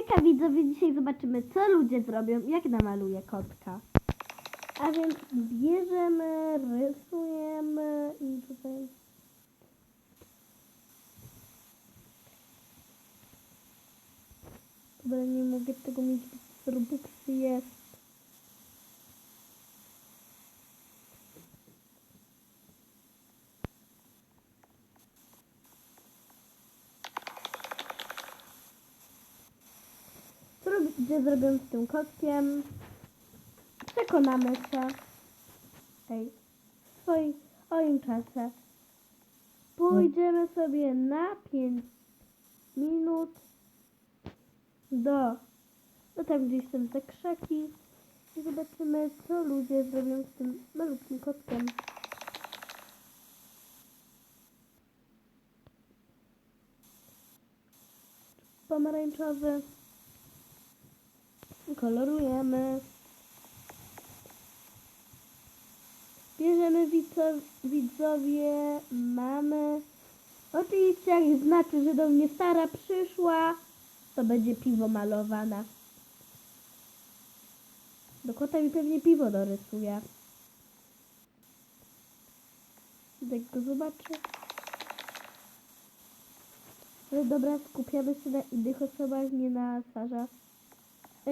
Hejka widzowie, dzisiaj zobaczymy co ludzie zrobią, jak namaluję kotka. A więc bierzemy, rysujemy i tutaj... Dobra, nie mogę tego mieć, bo Robuxy jest. Zrobią z tym kotkiem? Przekonamy się. Ej, w swoim, swoim czasie. Pójdziemy sobie na 5 minut do, do tam gdzieś tam te krzaki i zobaczymy, co ludzie zrobią z tym malutkim kotkiem. Pomarańczowy. Kolorujemy. Bierzemy widzo- widzowie, mamy. Oczywiście jak znaczy, że do mnie Sara przyszła, to będzie piwo malowane. Do kota mi pewnie piwo dorysuje. Jak go zobaczę. Ale dobra, skupiamy się na innych osobach, nie na Sarze.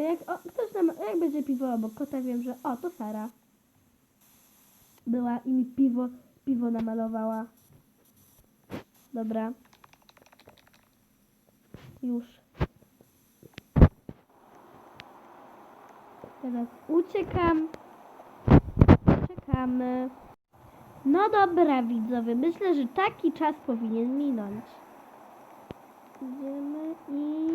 Jak, o, ktoś nam, jak będzie piwo obok kota, wiem, że o, to Sara. Była i mi piwo, piwo namalowała. Dobra. Już. Teraz uciekam. Czekamy. No dobra, widzowie. Myślę, że taki czas powinien minąć. Idziemy i...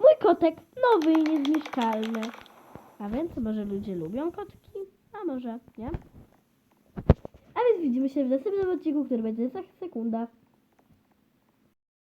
Mój kotek nowy i niezniszczalny. A więc może ludzie lubią kotki? A może nie? A więc widzimy się w następnym odcinku, który będzie za sekundę.